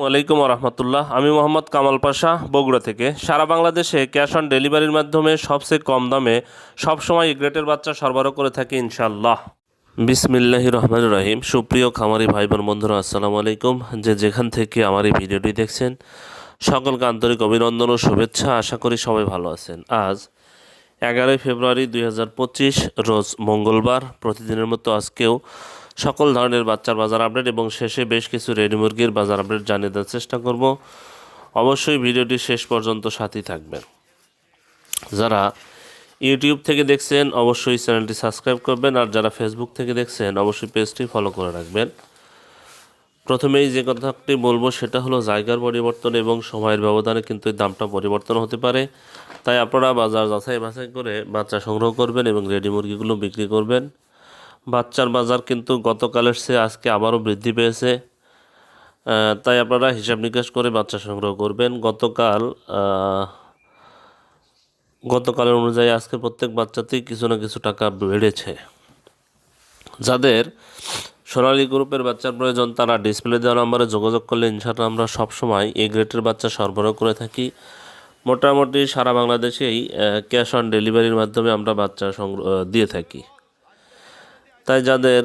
ওয়ালাইকুম রহমতুল্লাহ আমি মোহাম্মদ কামাল পাশা, বগুড়া থেকে। সারা বাংলাদেশে ক্যাশ অন ডেলিভারির মাধ্যমে সবচেয়ে কম দামে সবসময় গ্রেটের বাচ্চা সরবরাহ করে থাকি ইনশাল্লাহ বিসমিল্লাহ রহমান রহিম। সুপ্রিয় খামারি ভাই বোন বন্ধুরা, আসসালামু আলাইকুম। যে যেখান থেকে আমার এই ভিডিওটি দেখছেন, সকলকে আন্তরিক অভিনন্দন ও শুভেচ্ছা। আশা করি সবাই ভালো আছেন। আজ এগারোই ফেব্রুয়ারি দুই হাজার পঁচিশ, রোজ মঙ্গলবার। প্রতিদিনের মতো আজকেও সকল ধরনের বাচ্চার বাজার আপডেট এবং শেষে বেশ কিছু রেডি মুরগির বাজার আপডেট জানিয়ে দেওয়ার চেষ্টা করব। অবশ্যই ভিডিওটি শেষ পর্যন্ত সাথী থাকবেন। যারা ইউটিউব থেকে দেখছেন, অবশ্যই চ্যানেলটি সাবস্ক্রাইব করবেন আর যারা ফেসবুক থেকে দেখছেন, অবশ্যই পেজটি ফলো করে রাখবেন। প্রথমেই যে কথাটি বলব, সেটা হলো জায়গার পরিবর্তন এবং সময়ের ব্যবধানে কিন্তু এই দামটা পরিবর্তন হতে পারে। তাই আপনারা বাজার যাচাই বাছাই করে বাচ্চা সংগ্রহ করবেন এবং রেডি মুরগিগুলো বিক্রি করবেন। বাচ্চার বাজার কিন্তু গতকালের চেয়ে আজকে আবারও বৃদ্ধি পেয়েছে। তাই আপনারা হিসাব নিকাশ করে বাচ্চা সংগ্রহ করবেন। গতকাল গতকালের অনুযায়ী আজকে প্রত্যেক বাচ্চাতেই কিছু না কিছু টাকা বেড়েছে। যাদের সোনালী গ্রুপের বাচ্চার প্রয়োজন, তারা ডিসপ্লে দেওয়া নম্বরে যোগাযোগ করলে ইনশাআল্লাহ আমরা সবসময় এই গ্রেটের বাচ্চা সরবরাহ করে থাকি। মোটামুটি সারা বাংলাদেশেই ক্যাশ অন ডেলিভারির মাধ্যমে আমরা বাচ্চা সংগ্রহ দিয়ে থাকি। তাই যাদের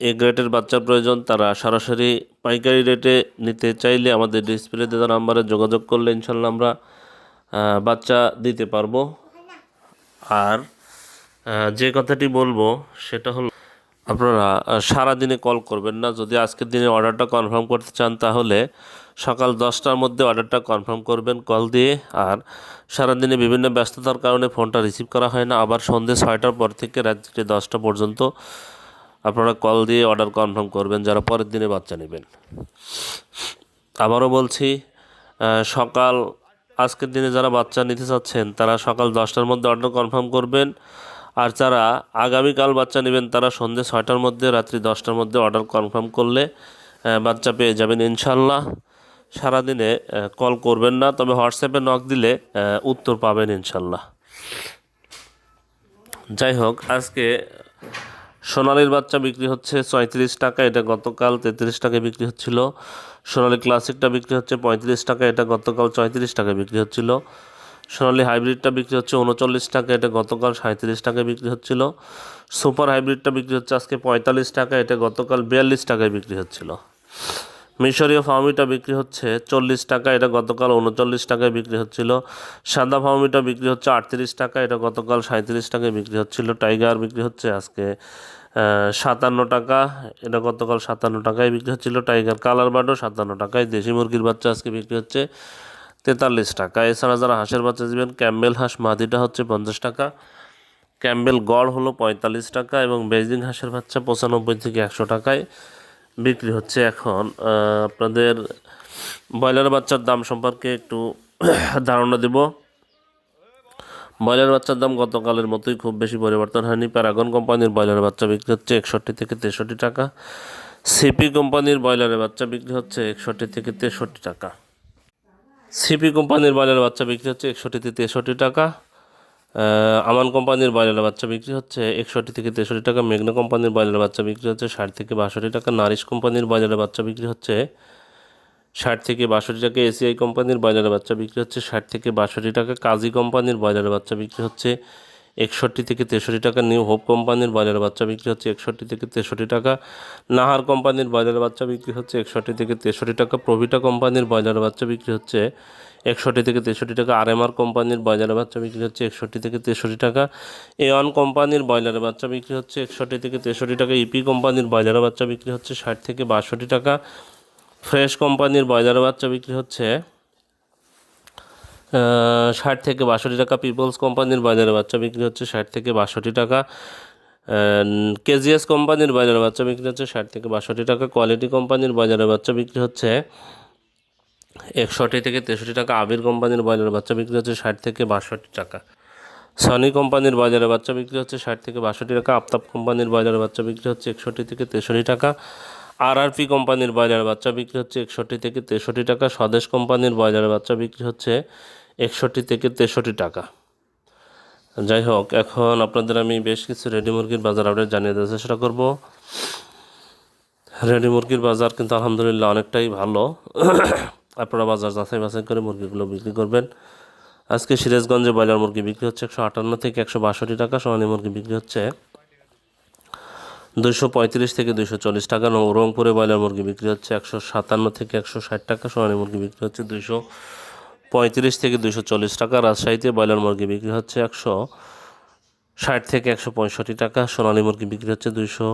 এ গ্রেডের বাচ্চার প্রয়োজন তারা সরাসরি পাইকারি রেটে নিতে চাইলে আমাদের ডিসপ্লে দেওয়া নাম্বারে যোগাযোগ করলে ইনশাল্লাহ আমরা বাচ্চা দিতে পারব। আর যে কথাটি বলব সেটা হলো আপনারা আহ, সারাদিনে কল করবেন না। যদি আজকের দিনে অর্ডারটা কনফার্ম করতে চান তাহলে সকাল দশটার মধ্যে অর্ডারটা কনফার্ম করবেন কল দিয়ে। আর সারাদিনে বিভিন্ন ব্যস্ততার কারণে ফোনটা রিসিভ করা হয় না। আবার সন্ধ্যে ছয়টার পর থেকে রাত্রি দশটা পর্যন্ত আপনারা কল দিয়ে অর্ডার কনফার্ম করবেন, যারা পরের দিনে বাচ্চা নেবেন। আবারও বলছি সকাল, আজকের দিনে যারা বাচ্চা নিতে চাচ্ছেন, তারা সকাল দশটার মধ্যে অর্ডার কনফার্ম করবেন। আর যারা আগামীকাল বাচ্চা নেবেন, তারা সন্ধ্যে ছয়টার মধ্যে, রাত্রি দশটার মধ্যে অর্ডার কনফার্ম করলে বাচ্চা পেয়ে যাবেন ইনশাল্লাহ সারাদিনে কল করবেন না, তবে হোয়াটসঅ্যাপে নক দিলে উত্তর পাবেন ইনশাল্লাহ। যাই হোক, আজকে সোনালির বাচ্চা বিক্রি হচ্ছে ছয়ত্রিশ টাকা, এটা গতকাল তেত্রিশ টাকায় বিক্রি হচ্ছিল। সোনালি ক্লাসিকটা বিক্রি হচ্ছে পঁয়ত্রিশ টাকা, এটা গতকাল চৌত্রিশ টাকায় বিক্রি হচ্ছিল। সোনালি হাইব্রিডটা বিক্রি হচ্ছে উনচল্লিশ টাকা, এটা গতকাল সাঁত্রিশ টাকায় বিক্রি হচ্ছিল। সুপার হাইব্রিডটা বিক্রি হচ্ছে আজকে পঁয়তাল্লিশ টাকা, এটা গতকাল বিয়াল্লিশ টাকায় বিক্রি হচ্ছিল। মিশরীয় ফার্মিটা বিক্রি হচ্ছে চল্লিশ টাকা, এটা গতকাল উনচল্লিশ টাকায় বিক্রি হচ্ছিল। সাদা ফার্মিটা বিক্রি হচ্ছে আটত্রিশ টাকা, এটা গতকাল সাঁত্রিশ টাকায় বিক্রি হচ্ছিল। টাইগার বিক্রি হচ্ছে আজকে সাতান্ন টাকা, এটা গতকাল সাতান্ন টাকায় বিক্রি হচ্ছিল। টাইগার কালার বার্ডও সাতান্ন টাকায়, দেশি মুরগির বাচ্চা আজকে বিক্রি হচ্ছে তেতাল্লিশ টাকা। এছাড়া যারা হাঁসের বাচ্চা দিবেন, ক্যাম্বেল হাঁস মাদিটা হচ্ছে পঞ্চাশ টাকা, ক্যাম্বেল গড় হলো পঁয়তাল্লিশ টাকা এবং বেজিং হাঁসের বাচ্চা পঁচানব্বই থেকে একশো টাকায়। বিক্রি হচ্ছে এখন। আপনাদের ব্রয়লার বাচ্চার দাম সম্পর্কে একটু ধারণা দেব। ব্রয়লার বাচ্চার দাম গতকালের মতোই খুব বেশি পরিবর্তন হয়নি। প্যারাগন কোম্পানির ব্রয়লার বাচ্চা বিক্রি হচ্ছে একষট্টি থেকে তেষট্টি টাকা। সিপি কোম্পানির ব্রয়লারের বাচ্চা বিক্রি হচ্ছে একষট্টি থেকে তেষট্টি টাকা। সিপি কোম্পানির ব্রয়লার বাচ্চা বিক্রি হচ্ছে একষট্টি থেকে তেষট্টি টাকা। আমান কোম্পানির ব্রয়লার বাচ্চা বিক্রি হচ্ছে একষট্টি থেকে তেষট্টি টাকা। মেঘনা কোম্পানির ব্রয়লার বাচ্চা বিক্রি হচ্ছে ষাট থেকে বাষট্টি টাকা। নারিশ কোম্পানির ব্রয়লার বাচ্চা বিক্রি হচ্ছে ষাট থেকে বাষট্টি টাকা। এসিআই কোম্পানির ব্রয়লার বাচ্চা বিক্রি হচ্ছে ষাট থেকে বাষট্টি টাকা। কাজী কোম্পানির ব্রয়লার বাচ্চা বিক্রি হচ্ছে একষট্টি থেকে তেষট্টি টাকা নিউ হোপ কোম্পানির ব্রয়লার বাচ্চা বিক্রি হচ্ছে একষট্টি থেকে তেষট্টি টাকা। নাহার কোম্পানির ব্রয়লার বাচ্চা বিক্রি হচ্ছে একষট্টি থেকে তেষট্টি টাকা। প্রভিটা কোম্পানির ব্রয়লার বাচ্চা বিক্রি হচ্ছে একষট্টি থেকে তেষট্টি টাকা। আরএমআর কোম্পানির ব্রয়লার বাচ্চা বিক্রি হচ্ছে একষট্টি থেকে তেষট্টি টাকা। এওয়ান কোম্পানির ব্রয়লার বাচ্চা বিক্রি হচ্ছে একষট্টি থেকে তেষট্টি টাকা। ইপি কোম্পানির ব্রয়লার বাচ্চা বিক্রি হচ্ছে ষাট থেকে বাষট্টি টাকা। ফ্রেশ কোম্পানির ব্রয়লার বাচ্চা বিক্রি হচ্ছে ষাট থেকে বাষট্টি টাকা পিপলস কোম্পানির বাজারে বাচ্চা বিক্রি হচ্ছে ষাট থেকে বাষট্টি টাকা। কেজিএস কোম্পানির বাজারে বাচ্চা বিক্রি হচ্ছে ষাট থেকে বাষট্টি টাকা। কোয়ালিটি কোম্পানির বাজারে বাচ্চা বিক্রি হচ্ছে একষট্টি থেকে তেষট্টি টাকা। আবির কোম্পানির বাজারে বাচ্চা বিক্রি হচ্ছে ষাট থেকে বাষট্টি টাকা। সনি কোম্পানির বাজারে বাচ্চা বিক্রি হচ্ছে ষাট থেকে বাষট্টি টাকা। আফতাব কোম্পানির বাজারে বাচ্চা বিক্রি হচ্ছে একষট্টি থেকে তেষট্টি টাকা। আরআরপি কোম্পানির বাজারে বাচ্চা বিক্রি হচ্ছে একষট্টি থেকে তেষট্টি টাকা। স্বদেশ কোম্পানির বাজারে বাচ্চা বিক্রি হচ্ছে একষট্টি থেকে তেষট্টি টাকা। যাই হোক, এখন আপনাদের আমি বেশ কিছু রেডি মুরগির বাজার আপডেট জানিয়ে দেওয়ার চেষ্টা করব। রেডি মুরগির বাজার কিন্তু আলহামদুলিল্লাহ অনেকটাই ভালো। আপনারা বাজার যাচাই বাছাই করে মুরগিগুলো বিক্রি করবেন। আজকে সিরাজগঞ্জে ব্রয়লার মুরগি বিক্রি হচ্ছে একশো আটান্ন থেকে একশো বাষট্টি টাকা সোনালী মুরগি বিক্রি হচ্ছে দুশো পঁয়ত্রিশ থেকে দুশো চল্লিশ টাকা রংপুরে ব্রয়লার মুরগি বিক্রি হচ্ছে একশো সাতান্ন থেকে একশো ষাট টাকা সোনালী মুরগি বিক্রি হচ্ছে দুশো পঁয়ত্রিশ থেকে দুশো চল্লিশ টাকা। রাজশাহীতে ব্রয়লার মুরগি বিক্রি হচ্ছে একশো ষাট থেকে একশো পঁয়ষট্টি টাকা। সোনালী মুরগি বিক্রি হচ্ছে দুশো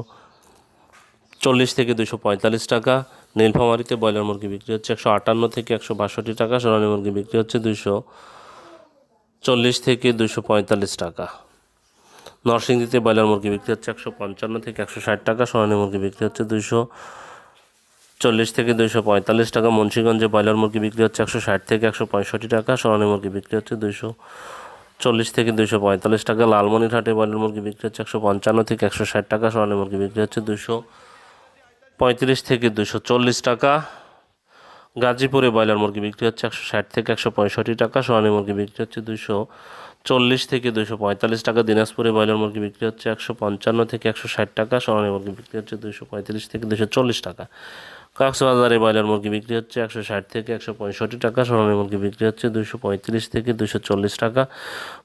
চল্লিশ থেকে দুশো পঁয়তাল্লিশ টাকা। নীলফামারিতে ব্রয়লার মুরগি বিক্রি হচ্ছে একশো আটান্ন থেকে একশো বাষট্টি টাকা। সোনালী মুরগি বিক্রি হচ্ছে দুশো চল্লিশ থেকে দুশো পঁয়তাল্লিশ টাকা। নরসিংদীতে ব্রয়লার মুরগি বিক্রি হচ্ছে একশো পঞ্চান্ন থেকে একশো ষাট টাকা। সোনালী মুরগি বিক্রি হচ্ছে দুশো চল্লিশ থেকে দুশো পঁয়তাল্লিশ টাকা। মুন্সিগঞ্জে ব্রয়লার মুরগি বিক্রি হচ্ছে একশো ষাট থেকে একশো পঁয়ষট্টি টাকা। সোনালী মুরগি বিক্রি হচ্ছে দুশো চল্লিশ থেকে দুশো পঁয়তাল্লিশ টাকা। লালমনিরহাটে ব্রয়লার মুরগি বিক্রি হচ্ছে একশো পঞ্চান্ন থেকে একশো ষাট টাকা। সোনালী মুরগি বিক্রি হচ্ছে দুশো পঁয়ত্রিশ থেকে দুশো চল্লিশ টাকা। গাজীপুরে ব্রয়লার মুরগি বিক্রি হচ্ছে একশো ষাট থেকে একশো পঁয়ষট্টি টাকা। সোনালী মুরগি বিক্রি হচ্ছে দুশো চল্লিশ থেকে দুশো পঁয়তাল্লিশ টাকা। দিনাজপুরে ব্রয়লার মুরগি বিক্রি হচ্ছে একশো পঞ্চান্ন থেকে একশো ষাট টাকা। সোনালী মুরগি বিক্রি হচ্ছে দুশো পঁয়ত্রিশ থেকে দুশো চল্লিশ টাকা। কক্সবাজারে ব্রয়লার মুরগি বিক্রি হচ্ছে একশো ষাট থেকে একশো পঁয়ষট্টি টাকা, সোনালী মুরগি বিক্রি হচ্ছে দুশো পঁয়ত্রিশ থেকে দুশো চল্লিশ টাকা।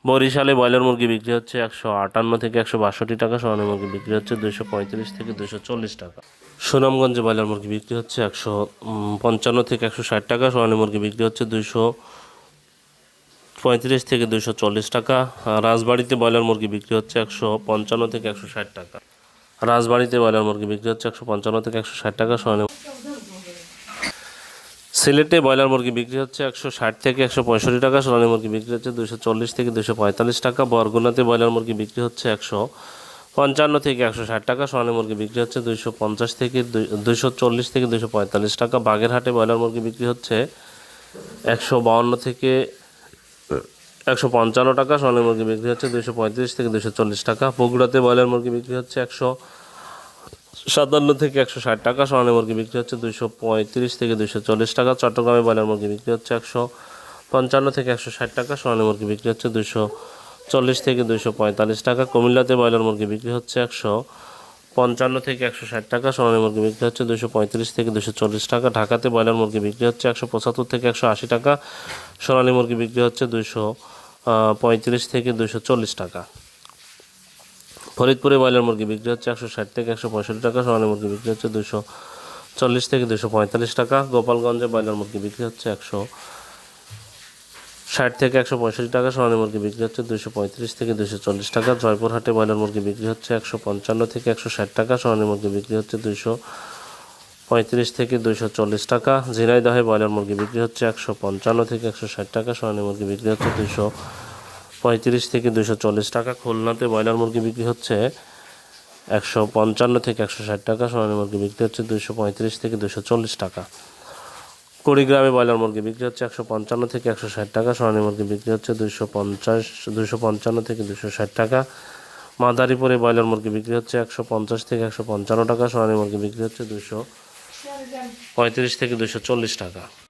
বরিশালে ব্রয়লার মুরগি বিক্রি হচ্ছে একশো আটান্ন থেকে একশো বাষট্টি টাকা, সোনালী মুরগি বিক্রি হচ্ছে দুশো পঁয়ত্রিশ থেকে দুশো চল্লিশ টাকা। সুনামগঞ্জে ব্রয়লার মুরগি বিক্রি হচ্ছে একশো পঞ্চান্ন থেকে একশো ষাট টাকা, সোনালী মুরগি বিক্রি হচ্ছে দুশো পঁয়ত্রিশ থেকে দুশো চল্লিশ টাকা। রাজবাড়িতে ব্রয়লার মুরগি বিক্রি হচ্ছে একশো পঞ্চান্ন থেকে একশো ষাট টাকা। রাজবাড়িতে ব্রয়লার মুরগি বিক্রি হচ্ছে একশো পঞ্চান্ন থেকে একশো ষাট টাকা, সোনালী সিলেটে ব্রয়লার মুরগি বিক্রি হচ্ছে একশো ষাট থেকে একশো পঁয়ষট্টি টাকা, সোনালী মুরগি বিক্রি হচ্ছে দুশো চল্লিশ থেকে দুশো পঁয়তাল্লিশ টাকা, বরগুনাতে ব্রয়লার মুরগি বিক্রি হচ্ছে একশো পঞ্চান্ন থেকে একশো ষাট টাকা, সোনালী মুরগি বিক্রি হচ্ছে দুশো পঞ্চাশ থেকে দুশো চল্লিশ থেকে দুশো পঁয়তাল্লিশ টাকা, বাগেরহাটে ব্রয়লার মুরগি বিক্রি হচ্ছে একশো বাউন্ন থেকে একশো পঞ্চান্ন টাকা, সোনালী মুরগি বিক্রি হচ্ছে দুশো পঁয়ত্রিশ থেকে দুশো চল্লিশ টাকা, বগুড়াতে ব্রয়লার মুরগি বিক্রি হচ্ছে একশো সাতান্ন থেকে একশো ষাট টাকা সোনালী মুরগি বিক্রি হচ্ছে দুশো পঁয়ত্রিশ থেকে দুশো চল্লিশ টাকা, চট্টগ্রামে ব্রয়লার মুরগি বিক্রি হচ্ছে একশো পঞ্চান্ন থেকে একশো ষাট টাকা সোনালী মুরগি বিক্রি হচ্ছে দুশো চল্লিশ থেকে দুশো পঁয়তাল্লিশ টাকা, কুমিল্লাতে ব্রয়লার মুরগি বিক্রি হচ্ছে একশো পঞ্চান্ন থেকে একশো ষাট টাকা সোনালী মুরগি বিক্রি হচ্ছে দুশো পঁয়ত্রিশ থেকে দুশো চল্লিশ টাকা, ঢাকাতে ব্রয়লার মুরগি বিক্রি হচ্ছে একশো পঁচাত্তর থেকে একশো আশি টাকা সোনালী মুরগি বিক্রি হচ্ছে দুশো পঁয়ত্রিশ থেকে দুশো চল্লিশ টাকা। ফরিদপুরে ব্রয়লার মুরগি বিক্রি হচ্ছে একশো ষাট থেকে একশো পঁয়ষট্টি টাকা সোনালী মুরগি বিক্রি হচ্ছে দুশো চল্লিশ থেকে দুশো পঁয়তাল্লিশ টাকা, গোপালগঞ্জে ব্রয়লার মুরগি বিক্রি হচ্ছে একশো ষাট থেকে একশো পঁয়ষট্টি টাকা সোনালী মুরগি বিক্রি হচ্ছে দুশো পঁয়ত্রিশ থেকে দুশো চল্লিশ টাকা, জয়পুরহাটে ব্রয়লার মুরগি বিক্রি হচ্ছে একশো পঞ্চান্ন থেকে একশো ষাট টাকা সোনালী মুরগি বিক্রি হচ্ছে দুশো পঁয়ত্রিশ থেকে দুশো চল্লিশ টাকা, ঝিনাইদহে ব্রয়লার মুরগি বিক্রি হচ্ছে একশো পঞ্চান্ন থেকে একশো ষাট টাকা সোনালী মুরগি বিক্রি হচ্ছে দুশো পঁয়ত্রিশ থেকে দুশো চল্লিশ টাকা। খুলনাতে ব্রয়লার মুরগি বিক্রি হচ্ছে একশো পঞ্চান্ন থেকে একশো ষাট টাকা, সোনালী মুরগি বিক্রি হচ্ছে দুশো পঁয়ত্রিশ থেকে দুশো চল্লিশ টাকা। কুড়িগ্রামে ব্রয়লার মুরগি বিক্রি হচ্ছে একশো পঞ্চান্ন থেকে একশো ষাট টাকা, সোনালী মুরগি বিক্রি হচ্ছে দুশো পঞ্চাশ দুশো পঞ্চান্ন থেকে দুশো ষাট টাকা। মাদারীপুরে ব্রয়লার মুরগি বিক্রি হচ্ছে একশো পঞ্চাশ থেকে একশো পঞ্চান্ন টাকা, সোনালী মুরগি বিক্রি হচ্ছে দুশো পঁয়ত্রিশ থেকে দুশো চল্লিশ টাকা।